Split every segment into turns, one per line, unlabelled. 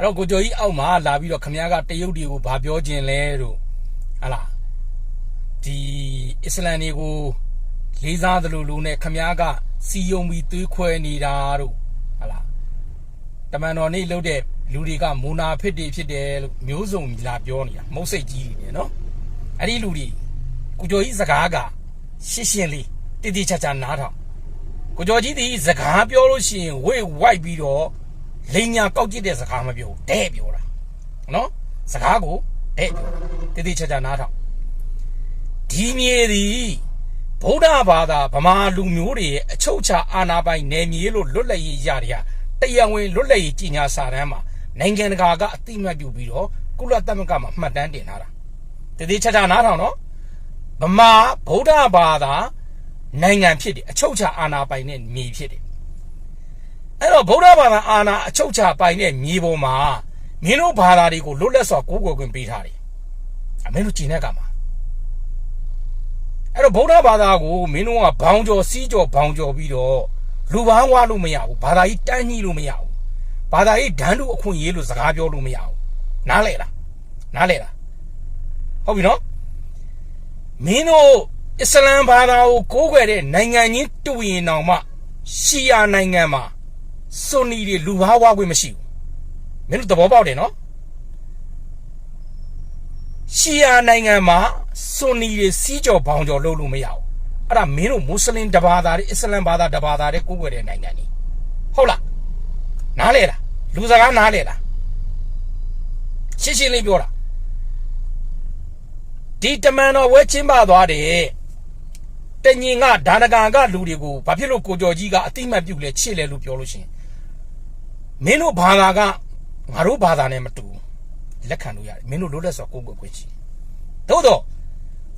အဲ့တော့ကိုကျော်ကြီးအောက်မှာလာပြီးတော့ခမည်းကတရုတ်တွေကိုဘာပြောခြင်းလဲတို့ဟလာဒီအစ္စလမ်တွေကိုလေးစားသလိုလိုနဲ့ခမည်းကစီယုံပြီးသွေးခွဲနေတာတို့ဟလာတမန်တော်နေလို့တဲ့လူတွေကမူနာဖြစ်တယ်ဖြစ်တယ်လို့မျိုးစုံလာပြောနေတာမုတ်စိတ်ကြီးတွေနဲ့နော်အဲ့ဒီလူတွေကိုကျော်ကြီးစကားကရှင်းရှင်းလေးတိတိကျကျနားထောင်ကိုကျော်ကြီးဒီစကားပြောလို့ရှိရင်ဝိတ်ဝိုက်ပြီးတော့ လိန်ညာကောက်ကြည့်တဲ့စကားမပြောဘူးတဲ့ပြောတာနော်စကားကိုတဲ့ပြောတာတိတိကျကျနားထောင်ဒီမြေဒီဗုဒ္ဓဘာသာဗမာလူမျိုးတွေရဲ့အချုပ်ချာအာဏာပိုင်နယ်မြေလို့လွတ်လပ်ရေးရတဲ့ဟာတရားဝင်လွတ်လပ်ရေးကြီးညာစာတမ်းမှာနိုင်ငံတကာကအတိအမှတ်ပြုပြီးတော့ကုလသမဂ္ဂမှာမှတ်တမ်းတင်ထားတာတတိချာချာနားထောင်နော်ဗမာဗုဒ္ဓဘာသာနိုင်ငံဖြစ်တယ်အချုပ်ချာအာဏာပိုင်တဲ့မြေဖြစ်တယ် အဲ့တော့ဗုဒ္ဓဘာသာအာဏာအချုပ်ချာပိုင်တဲ့မြေပေါ်မှာမင်းတို့ဘာသာတွေကိုလွတ်လပ်စွာကိုးကွယ်ခွင့်ပေးထားတယ်အမင်းတို့ကျင်တဲ့ကမှာအဲ့တော့ဗုဒ္ဓဘာသာကိုမင်းတို့ကဘောင်ကျော်စီးကျော်ဘောင်ကျော်ပြီးတော့လူပန်းဝါလို့မရဘူးဘာသာကြီးတန်းကြီးလို့မရဘူးဘာသာကြီးဒန်းတို့အခွင့်အရေးလို့စကားပြောလို့မရဘူးနားလေလားနားလေလားဟုတ်ပြီနော်မင်းတို့အစ္စလမ်ဘာသာကိုကိုးကွယ်တဲ့နိုင်ငံချင်းတူရင်တောင်မှရှီယာနိုင်ငံမှာ ဆွန်နီတွေလူဘာဝခွင့်မရှိဘူးမင်းတို့သဘောပေါက်တယ်နော်ရှီယာနိုင်ငံမှာဆွန်နီတွေစီးကြော်ဘောင်ကြော်လုပ်လို့မရဘူးအဲ့ဒါမင်းတို့မွတ်စလင်တဘာသာတွေအစ္စလမ်ဘာသာတဘာသာတွေကိုးကွယ်တဲ့နိုင်ငံတွေဟုတ်လားနားလေလားလူစကားနားလေလားရှင်းရှင်းလေးပြောတာဒီတမန်တော်ဝဲချင်းပါသွားတယ်တညင်ကဒါနကန်ကလူတွေကိုဘာဖြစ်လို့ကိုကျော်ကြီးကအတိမတ်ပြုတ်လဲချစ်လဲလို့ပြောလို့ရှိရင် မင်းတို့ဘာသာကငါတို့ဘာသာနဲ့မတူဘူးလက်ခံလို့ရတယ်မင်းတို့လိုလက်စောကိုကိုယ်ကိုယ်ချင်းသို့တော့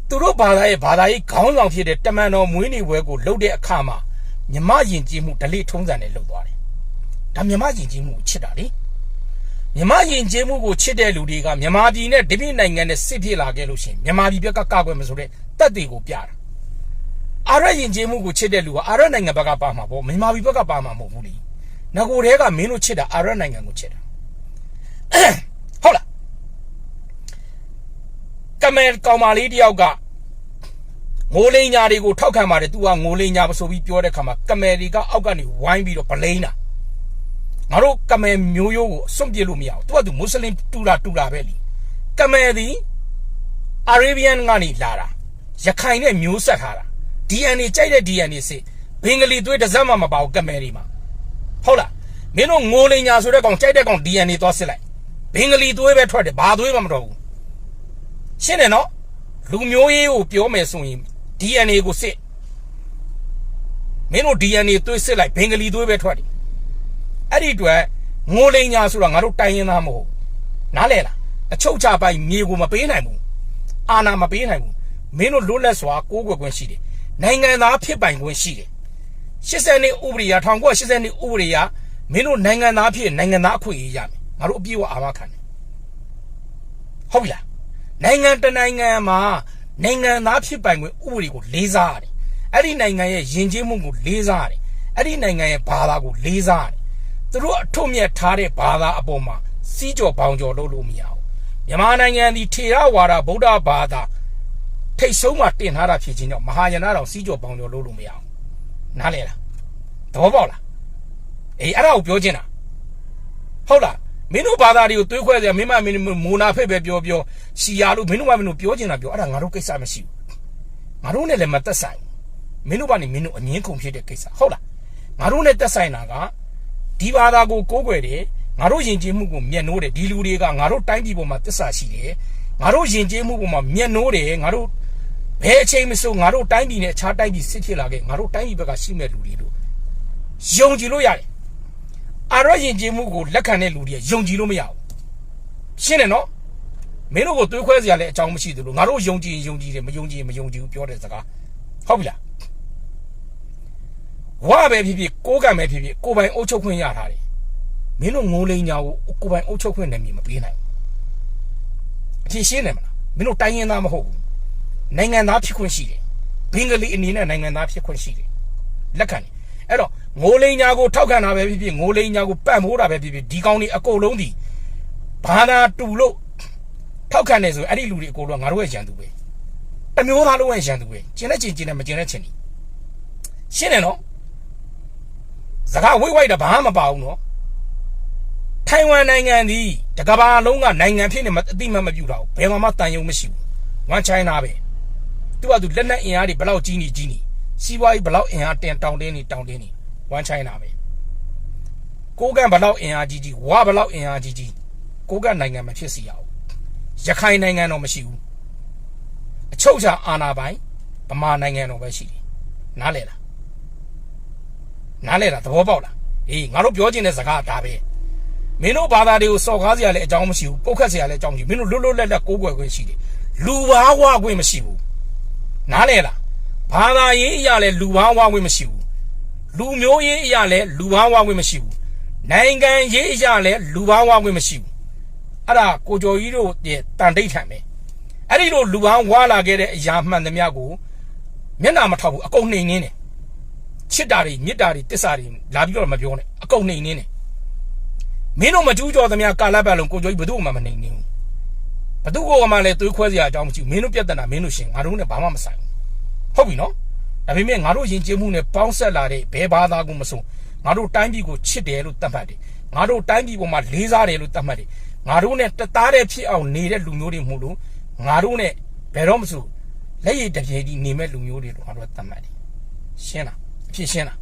သူတို့ဘာသာရဲ့ဘာသာရေးခေါင်းဆောင်ဖြစ်တဲ့တမန်တော်မွေးနေ့ပွဲကိုလှုပ်တဲ့အခါမှာမြမယဉ်ကျေးမှုဓလေ့ထုံးစံနဲ့လှုပ်သွားတယ်ဒါမြမယဉ်ကျေးမှုကိုချစ်တာလေမြမယဉ်ကျေးမှုကိုချစ်တဲ့လူတွေကမြန်မာပြည်နဲ့ဒီပြည့်နိုင်ငံနဲ့စစ်ဖြစ်လာခဲ့လို့ရှိရင်မြန်မာပြည်ဘက်ကကောက်ွယ်မဆိုတဲ့တက်တွေကိုပြတာအာရယဉ်ကျေးမှုကိုချစ်တဲ့လူကအာရနိုင်ငံဘက်ကပါမှာပေါ့မြန်မာပြည်ဘက်ကပါမှာမဟုတ်ဘူးလေ ငကိုတဲကမင်းတို့ချစ်တာအာရနိုင်ငံကိုချစ်တာဟုတ်လားကမဲကောင်မလေးတယောက်ကငိုလိန်ညာတွေကိုထောက်ခံပါတယ် तू ကငိုလိန်ညာဆိုပြီးပြောတဲ့ခါမှာကမဲတွေကအောက်ကနေဝိုင်းပြီးတော့ဗလိန်တာငါတို့ကမဲမျိုးရိုးကိုစွန့်ပြစ်လို့မရဘူး။ तू ကသူမွတ်စလင်တူတာတူတာပဲလीကမဲသည်အာရေဗီယန်ကနေလာတာရခိုင်နဲ့မျိုးဆက်ထားတာ DNA ကြိုက်တဲ့ DNA စစ်ဘင်္ဂလီသွေးတစ်စက်မှမပါဘူးကမဲတွေမှာ ဟုတ်လားမင်းတို့ငိုလိန်ညာဆိုတဲ့ကောင်ကြိုက်တဲ့ကောင် DNA သွားစစ်လိုက်ဘင်္ဂလီသွေးပဲထွက်တယ်ဘာသွေးမှမတော်ဘူးရှင်းတယ်နော်လူမျိုးရေးကိုပြောမယ်ဆိုရင် DNA ကိုစစ်မင်းတို့ DNA သွေးစစ်လိုက်ဘင်္ဂလီသွေးပဲထွက်တယ်အဲ့ဒီအတွက်ငိုလိန်ညာဆိုတာငါတို့တိုင်းရင်းသားမဟုတ်နားလဲလားအချုပ်ချပိုင်မြေကိုမပေးနိုင်ဘူးအာဏာမပေးနိုင်ဘူးမင်းတို့လွတ်လပ်စွာကိုးကွယ်ခွင့်ရှိတယ်နိုင်ငံသားဖြစ်ပိုင်ခွင့်ရှိတယ် 80နှစ်ဥပဒေရ1980နှစ်ဥပဒေရမင်းတို့နိုင်ငံသားဖြစ်နိုင်ငံသားအခွင့်အရေးရမယ်ငါတို့အပြည့်အဝအာမခံတယ်ဟုတ်ပြီလားနိုင်ငံတနိုင်ငံမှာနိုင်ငံသားဖြစ်ပိုင်ခွင့်ဥပဒေကိုလေးစားရတယ်အဲ့ဒီနိုင်ငံရဲ့ယဉ်ကျေးမှုကိုလေးစားရတယ်အဲ့ဒီနိုင်ငံရဲ့ဘာသာကိုလေးစားရတယ်သူတို့အထွတ်မြတ်ထားတဲ့ဘာသာအပေါ်မှာစီးကြော်ဘောင်ကြော်လုပ်လို့မရဘူးမြန်မာနိုင်ငံဒီထေရဝါဒဗုဒ္ဓဘာသာထိတ်ဆုံးမှာတင်ထားတာဖြစ်ချင်းကြောင့်မဟာယာနတော်စီးကြော်ဘောင်ကြော်လုပ်လို့မရဘူး နားလဲလားသဘောပေါက်လားအေးအဲ့ဒါကိုပြောချင်တာဟုတ်လားမင်းတို့ဘာသာတွေကိုတွေးခွဲစရာမင်းမမင်းမိုနာဖိတ်ပဲပြောပြောရှီယာလို့မင်းတို့မမင်းတို့ပြောချင်တာပြောအဲ့ဒါငါတို့ကိစ္စမရှိဘူးငါတို့နဲ့လည်းမသက်ဆိုင်မင်းတို့ကနေမင်းတို့အငင်းခုန်ဖြစ်တဲ့ကိစ္စဟုတ်လားငါတို့နဲ့သက်ဆိုင်တာကဒီဘာသာကိုကိုးကွယ်တယ်ငါတို့ယဉ်ကျေးမှုကိုမျက်နှိုးတယ်ဒီလူတွေကငါတို့တိုင်းပြည်ပေါ်မှာသစ္စာရှိတယ်ငါတို့ယဉ်ကျေးမှုပေါ်မှာမျက်နှိုးတယ်ငါတို့ ဘယ်အချိန်မဆိုငါတို့တိုင်းပြည်နဲ့အခြားတိုင်းပြည်စစ်ဖြစ်လာခဲ့ငါတို့တိုင်းပြည်ဘက်ကရှိမဲ့လူတွေလို့ယုံကြည်လို့ရတယ်အာရယဉ်ကျေးမှုကိုလက်ခံတဲ့လူတွေယုံကြည်လို့မရဘူးရှင်းတယ်နော်မင်းတို့ကိုတွေးခွဲစရာလည်းအကြောင်းမရှိသလိုငါတို့ယုံကြည်ရင်ယုံကြည်တယ်မယုံကြည်ရင်မယုံကြည်ဘူးပြောတဲ့စကားဟုတ်ပြီလားဝါပဲဖြစ်ဖြစ်ကိုးကံပဲဖြစ်ဖြစ်ကိုပိုင်အုပ်ချုပ်ခွင့်ရထားတယ်မင်းတို့ငိုလိန်ညာကိုကိုပိုင်အုပ်ချုပ်ခွင့်နဲ့မြင်မပေးနိုင်ဘူးအဖြစ်ရှင်းတယ်မလားမင်းတို့တိုင်းရင်းသားမဟုတ်ဘူး နိုင်ငံသားဖြစ်ခွင့်ရှိတယ်ဘင်္ဂလီအနေနဲ့နိုင်ငံသားဖြစ်ခွင့်ရှိတယ်လက်ခံတယ်အဲ့တော့ငိုလိန်ညာကိုထောက်ခံတာပဲဖြစ်ဖြစ်ငိုလိန်ညာကိုပံ့ပိုးတာပဲဖြစ်ဖြစ်ဒီကောင်းတွေအကုန်လုံးဒီဘာသာတူလို့ထောက်ခံနေဆိုရင်အဲ့ဒီလူတွေအကုန်လုံးကငါတို့ရဲ့ရန်သူပဲတစ်မျိုးသားလုံးရဲ့ရန်သူပဲကျင်တဲ့ကျင်ကျင်နဲ့မကျင်တဲ့ကျင်နီရှင်းတယ်နော်စကားဝိတ်ဝိုက်တာဘာမှမပါဘူးနော်ထိုင်ဝမ်နိုင်ငံဒီတကဘာလုံးကနိုင်ငံဖြစ်နေမအတိမတ်မပြူတာဘူးဘယ်မှာမှတန်ယုံမရှိဘူးဝမ်ချိုင်းနာပဲ သူကသူလက်နက်အင်အားတွေဘယ်လောက်ကြီးနေကြီးနေစီးပွားရေးဘယ်လောက်အင်အားတင်တောင်းတင်းနေတောင်းတင်းနေဝမ်ချိုင်းနာပဲကိုးကန်ဘယ်လောက်အင်အားကြီးကြီးဝါဘယ်လောက်အင်အားကြီးကြီးကိုးကန်နိုင်ငံမဖြစ်စီရအောင်ရခိုင်နိုင်ငံတော့မရှိဘူးအချုပ်ချာအာဏာပိုင်ဗမာနိုင်ငံတော့ပဲရှိတယ်နားလဲလားနားလဲလားသဘောပေါက်လားအေးငါတို့ပြောချင်တဲ့စကားဒါပဲမင်းတို့ဘာသာတွေကိုစော်ကားစရာလည်းအကြောင်းမရှိဘူးပုတ်ခတ်စရာလည်းအကြောင်းမရှိဘူးမင်းတို့လွတ်လွတ်လပ်လပ်ကိုးကွယ်ခွင့်ရှိတယ်လူဘာဝခွင့်မရှိဘူး နားလဲလားဘာသာရေးအရာလည်းလူဘာဝခွင့်မရှိဘူးလူမျိုးရေးအရာလည်းလူဘာဝခွင့်မရှိဘူးနိုင်ငံရေးအရာလည်းလူဘာဝခွင့်မရှိဘူးအဲ့ဒါကိုကျော်ကြီးတို့ရဲ့တန်တိတ်ထံပဲအဲ့ဒီလိုလူဘာဝလာခဲ့တဲ့အရာမှန်သမျှကိုမျက်နှာမထောက်ဘူးအကုန်နှိမ်နှင်းတယ်ချစ်တာတွေမြစ်တာတွေတစ္ဆာတွေလာပြီးတော့မပြောနဲ့အကုန်နှိမ်နှင်းတယ်မင်းတို့မကျူးကျော်သမျှကာလပတ်လုံးကိုကျော်ကြီးဘယ်သူမှမနှိမ်နှင်းဘူး ဘသူ့ကိုမှလည်းသွေးခွဲစရာအကြောင်းမရှိဘူးမင်းတို့ပြဿနာမင်းတို့ရှင်ငါတို့နဲ့ဘာမှမဆိုင်ဘူးဟုတ်ပြီနော်ဒါပေမဲ့ငါတို့ယဉ်ကျေးမှုနဲ့ပေါင်းဆက်လာတဲ့ဘဲဘာသာကိုမဆုံးငါတို့တိုင်းပြည်ကိုချစ်တယ်လို့သတ်မှတ်တယ်ငါတို့တိုင်းပြည်ပေါ်မှာလေးစားတယ်လို့သတ်မှတ်တယ်ငါတို့နဲ့တသားတည်းဖြစ်အောင်နေတဲ့လူမျိုးတွေမဟုတ်လို့ငါတို့နဲ့ဘယ်တော့မှမဆိုလက်ရည်တပြေကြီးနေမဲ့လူမျိုးတွေလို့ငါတို့ကသတ်မှတ်တယ်ရှင်းလားအဖြစ်ရှင်းလား